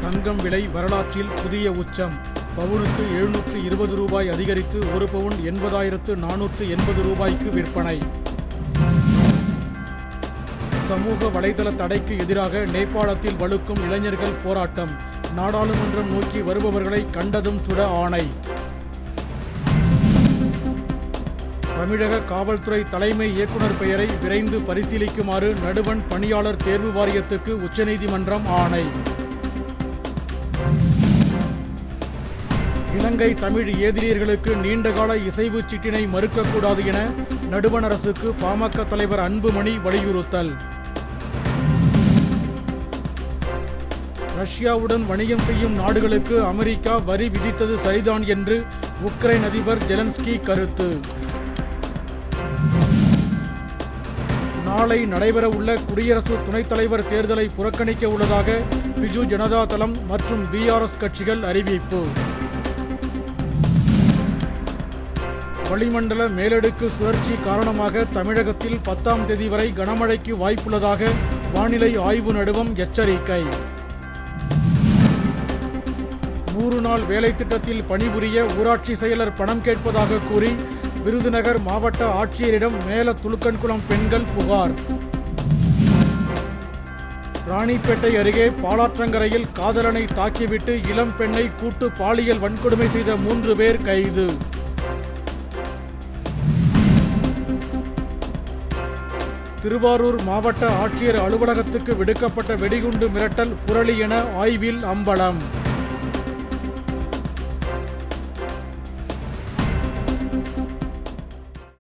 தங்கம் விலை வரலாற்றில் புதிய உச்சம். பவுனுக்கு எழுநூற்று இருபது ரூபாய் அதிகரித்து ஒரு பவுன் எண்பதாயிரத்து நானூற்று எண்பது ரூபாய்க்கு விற்பனை. சமூக வலைதள தடைக்கு எதிராக நேபாளத்தில் வலுக்கும் இளைஞர்கள் போராட்டம். நாடாளுமன்றம் நோக்கி வருபவர்களை கண்டதும் சுட ஆணை. தமிழக காவல்துறை தலைமை இயக்குனர் பெயரை விரைந்து பரிசீலிக்குமாறு நடுவண் பணியாளர் தேர்வு வாரியத்துக்கு உச்சநீதிமன்றம் ஆணை. இலங்கை தமிழ் ஏதிரியர்களுக்கு நீண்டகால இசைவு சீட்டினை மறுக்கக்கூடாது என நடுவண் அரசுக்கு பாமக தலைவர் அன்புமணி வலியுறுத்தல். ரஷ்யாவுடன் வணிகம் செய்யும் நாடுகளுக்கு அமெரிக்கா வரி விதித்தது சரிதான் என்று உக்ரைன் அதிபர் ஜெலன்ஸ்கி கருத்து. நாளை நடைபெறவுள்ள குடியரசு துணைத் தலைவர் தேர்தலை புறக்கணிக்க உள்ளதாக பிஜு ஜனதா தளம் மற்றும் பிஆர்எஸ் கட்சிகள் அறிவிப்பு. வளிமண்டல மேலடுக்கு சுழற்சி காரணமாக தமிழகத்தில் பத்தாம் தேதி வரை கனமழைக்கு வாய்ப்புள்ளதாக வானிலை ஆய்வு நடுவம் எச்சரிக்கை. நூறு நாள் வேலை திட்டத்தில் பணிபுரிய ஊராட்சி செயலர் பணம் கேட்பதாக கூறி விருதுநகர் மாவட்ட ஆட்சியரிடம் மேல துலுக்கன்குளம் பெண்கள் புகார். ராணிப்பேட்டை அருகே பாலாற்றங்கரையில் காதலனை தாக்கிவிட்டு இளம் பெண்ணை கூட்டு பாலியல் வன்கொடுமை செய்த மூன்று பேர் கைது. திருவாரூர் மாவட்ட ஆட்சியர் அலுவலகத்துக்கு விடுக்கப்பட்ட வெடிகுண்டு மிரட்டல் புரளி என ஆய்வில் அம்பலம்.